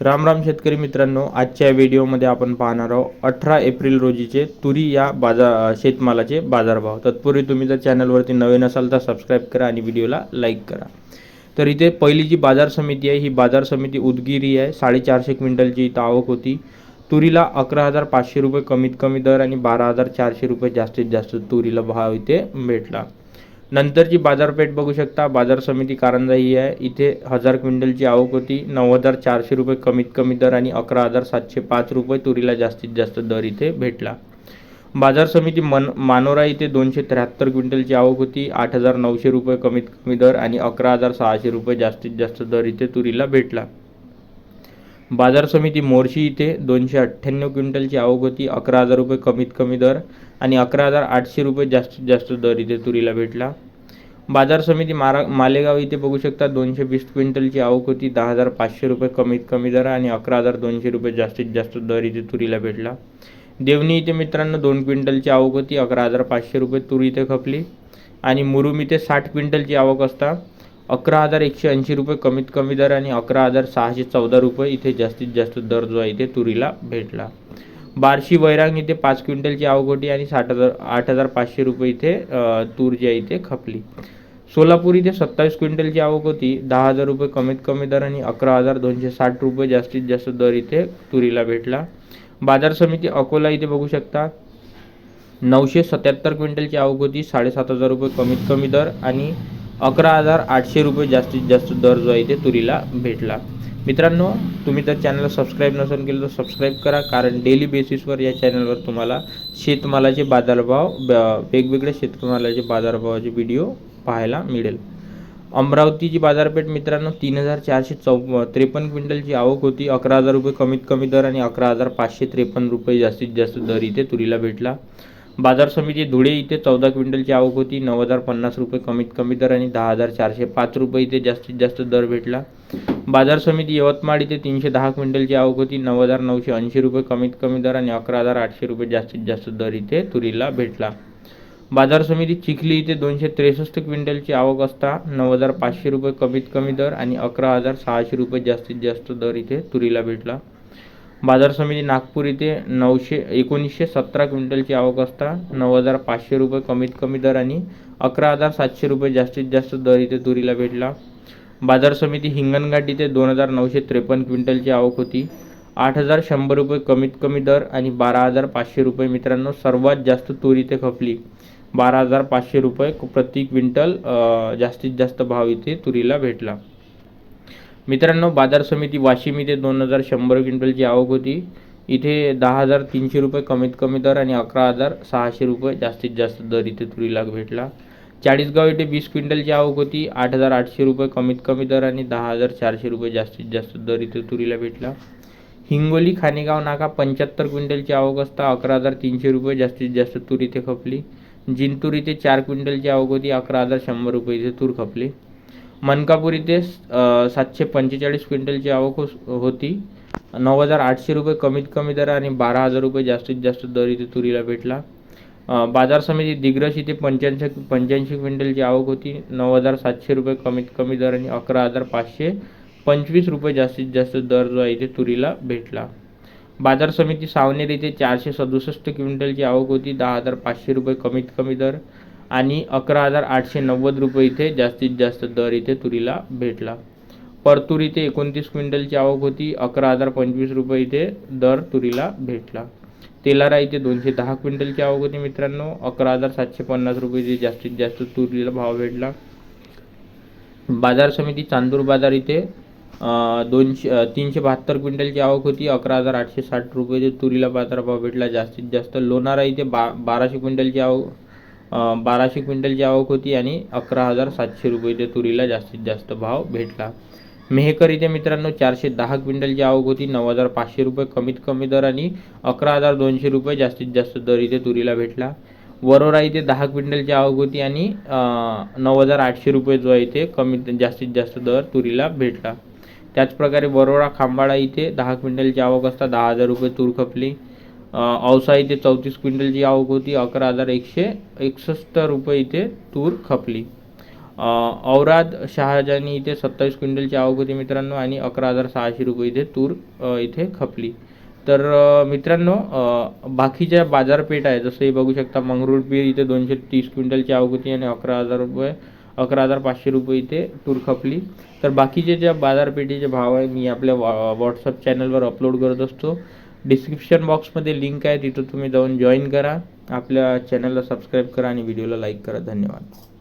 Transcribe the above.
राम राम शेतकरी मित्रांनो आजच्या व्हिडिओमध्ये आपण पाहणार आहोत अठरा एप्रिल रोजीचे तुरी या बाजार शेतमालाचे बाजारभाव. तत्पूर्वी तुम्ही जर चॅनलवरती नवीन असाल तर सबस्क्राईब करा आणि व्हिडिओला लाईक करा. तर इथे पहिली जी बाजार समिती आहे ही बाजार समिती उदगिरी आहे. साडेचारशे क्विंटलची इथं आवक होती. तुरीला अकरा हजार पाचशे रुपये कमीत कमी दर आणि बारा हजार चारशे रुपये जास्तीत जास्त तुरीला भाव इथे भेटला. नंतरची बाजारपेठ बघू शकता. बाजार समिती कारंजा ही आहे. इथे हजार क्विंटलची आवक होती. नऊ हजार चारशे रुपये कमीत कमी दर आणि अकरा हजार सातशे पाच रुपये तुरीला जास्तीत जास्त दर इथे भेटला. बाजार समिती मन मानोरा इथे दोनशे त्र्याहत्तर क्विंटलची आवक होती. आठ हजार नऊशे रुपये कमीत कमी दर आणि अकरा हजार सहाशे रुपये जास्तीत जास्त दर इथे तुरीला भेटला. बाजार समिती मोर्शी इथे दोनशे अठ्ठ्याण्णव क्विंटलची आवक होती. अकरा हजार रुपये कमीत कमी दर आणि अकरा हजार आठशे रुपये जास्तीत जास्त दर इथे तुरीला भेटला. बाजार समिती मारा मालेगाव इथे बघू शकता दोनशे वीस क्विंटलची आवक होती. दहा हजार पाचशे रुपये कमीत कमी दर आणि अकरा हजार दोनशे रुपये जास्तीत जास्त दर इथे तुरीला भेटला. देवणी इथे मित्रांनो दोन क्विंटलची आवक होती. अकरा हजार पाचशे रुपये तुरी इथे खपली आणि मुरुम इथे साठ क्विंटलची आवक असता. अकरा हजार एकशे ऐंशी रुपये कमीत कमी दर आणि अकरा हजार सहाशे चौदा रुपये इथे जास्तीत जास्त दर जो आहे इथे तुरीला भेटला. बार्शी वैरांग इथे पाच क्विंटलची आवक होती आणि साठ हजार आठ हजार पाचशे रुपये इथे तूर जी आहे इथे खपली. सोलापूर इथे सत्तावीस क्विंटलची आवक होती दहा हजार रुपये कमीत कमी दर आणि अकरा हजार दोनशे साठ रुपये जास्तीत जास्त दर इथे तुरीला भेटला. बाजार समिती अकोला इथे बघू शकता. नऊशे सत्याहत्तर क्विंटलची आवक होती साडेसात हजार रुपये कमीत कमी दर आणि अकरा हजार आठशे रुपये जास्तीत जास्त दर जो आहे ते तुरीला भेटला. मित्रांनो तुम्ही जर चॅनलला सबस्क्राईब नसेल केलं तर सबस्क्राईब करा कारण डेली बेसिसवर या चॅनलवर तुम्हाला शेतमालाचे बाजारभाव ब- वेगवेगळ्या शेतमालाचे बाजारभावाचे व्हिडिओ पाहायला मिळेल. अमरावतीची बाजारपेठ मित्रांनो तीन हजार चारशे चौ त्रेपन्न क्विंटलची आवक होती. अकरा हजार रुपये कमीत कमी दर आणि अकरा हजार पाचशे त्रेपन्न रुपये जास्तीत जास्त दर इथे तुरीला भेटला. बाजार समिती धुळे इथे चौदा क्विंटलची आवक होती. नऊ हजार पन्नास रुपये कमीत कमी दर आणि दहा हजार चारशे पाच रुपये इथे जास्तीत जास्त दर भेटला. बाजार समिती यवतमाळ इथे तीनशे दहा क्विंटलची आवक होती. नऊ हजार नऊशे ऐंशी रुपये कमीत कमी दर आणि अकरा हजार आठशे रुपये जास्तीत जास्त दर इथे तुरीला भेटला. बाजार समिती चिखली इथे दोनशे त्रेसष्ट क्विंटलची आवक असता. नऊ हजार पाचशे रुपये कमीत कमी दर आणि अकरा हजार सहाशे रुपये जास्तीत जास्त दर इथे तुरीला भेटला. बाजार समिती नागपूर इथे नऊशे एकोणीसशे सतरा क्विंटलची आवक असता. नऊ हजार पाचशे रुपये कमीत कमी दर आणि अकरा हजार सातशे रुपये जास्तीत जास्त दर इथे तुरीला भेटला. बाजार समिती हिंगणघाट इथे दोन हजार नऊशे त्रेपन्न क्विंटलची आवक होती. आठ हजार शंभर रुपये कमीत कमी दर आणि बारा हजार पाचशे रुपये मित्रांनो सर्वात जास्त तूर इथे खपली. बारा हजार पाचशे रुपये प्रति क्विंटल जास्तीत जास्त भाव इथे तुरीला भेटला. मित्रांनो बाजार समिती वाशिम इथे दोन हजार शंभर क्विंटलची आवक होती. इथे दहा हजार तीनशे रुपये कमीत कमी दर आणि अकरा हजार सहाशे रुपये जास्तीत जास्त दर इथे तुरीला भेटला. चाळीसगाव इथे वीस क्विंटलची आवक होती. आठ हजार आठशे रुपये कमीत कमी दर आणि दहा हजार चारशे रुपये जास्तीत जास्त दर इथे तुरीला भेटला. हिंगोली खानेगाव नाका पंच्याहत्तर क्विंटलची आवक असता. अकरा हजार तीनशे रुपये जास्तीत जास्त तूर इथे खपली. जिंतूर इथे चार क्विंटलची आवक होती. अकरा हजार शंभर रुपये इथे तूर खपली. मनकापूर इथे सातशे पंचेचाळीस क्विंटलची आवक हो होती. नऊ हजार आठशे रुपये कमीत कमी दर आणि बारा हजार रुपये जास्तीत जास्त दर इथे तुरीला भेटला. बाजार समिती दिग्रस इथे पंच्याऐंशी पंच्याऐंशी क्विंटलची आवक होती. नऊ हजार सातशे रुपये कमीत कमी दर आणि अकरा हजार पाचशे पंचवीस रुपये जास्तीत जास्त दर जो आहे इथे तुरीला भेटला. बाजार समिती सावनेर इथे चारशे सदुसष्ट क्विंटलची आवक होती. दहा हजार पाचशे रुपये कमीत कमी दर आणि अकरा हजार आठशे नव्वद रुपये इथे जास्तीत जास्त दर इथे तुरीला भेटला. परतूर इथे एकोणतीस क्विंटलची आवक होती. अकरा हजार पंचवीस रुपये इथे दर तुरीला भेटला. तेलारा इथे दोनशे दहा क्विंटलची आवक होती मित्रांनो. अकरा हजार सातशे पन्नास रुपये इथे जास्तीत जास्त तुरीला भाव भेटला. बाजार समिती चांदूर बाजार इथे दोनशे तीनशे बहात्तर क्विंटलची आवक होती. अकरा हजार आठशे साठ रुपये तुरीला बाजारभाव भेटला. जास्तीत जास्त लोणारा इथे बा बाराशे क्विंटलची आवक बाराशे क्विंटलची आवक होती आणि अकरा हजार सातशे रुपये इथे तुरीला जास्तीत जास्त भाव भेटला. मेहकर इथे मित्रांनो चारशे दहा क्विंटलची आवक होती नऊ हजार पाचशे रुपये कमीत कमी दर आणि अकरा हजार दोनशे रुपये जास्तीत जास्त दर इथे तुरीला भेटला. वरोरा इथे दहा क्विंटलची आवक होती आणि नऊ हजार आठशे रुपये जो आहे इथे कमीत जास्तीत जास्त दर तुरीला भेटला. त्याचप्रकारे वरोरा खांबाळा इथे दहा क्विंटलची आवक असता दहा हजार रुपये तूर खपली. औसा इथे चौतीस क्विंटलची आवक होती अकरा हजार एकशे एकसष्ट रुपये इथे तूर खपली. औराद शहाजानी इथे सत्तावीस क्विंटलची आवक होती मित्रांनो आणि अकरा हजार सहाशे रुपये इथे तूर इथे खपली. तर मित्रांनो बाकीच्या बाजारपेठ आहे जसं हे बघू शकता मंगरुळपीर इथे दोनशे तीस क्विंटलची आवक होती आणि अकरा हजार रुपये अकरा हजार पाचशे रुपये इथे तूर खपली. तर बाकीचे ज्या बाजारपेठेचे भाव आहे मी आपल्या व्हॉट्सअप चॅनलवर अपलोड करत असतो. डिस्क्रिप्शन बॉक्समध्ये लिंक आहे तिथं तुम्ही जाऊन जॉईन करा. आपल्या चॅनलला सबस्क्राईब करा आणि व्हिडिओला लाईक करा. धन्यवाद.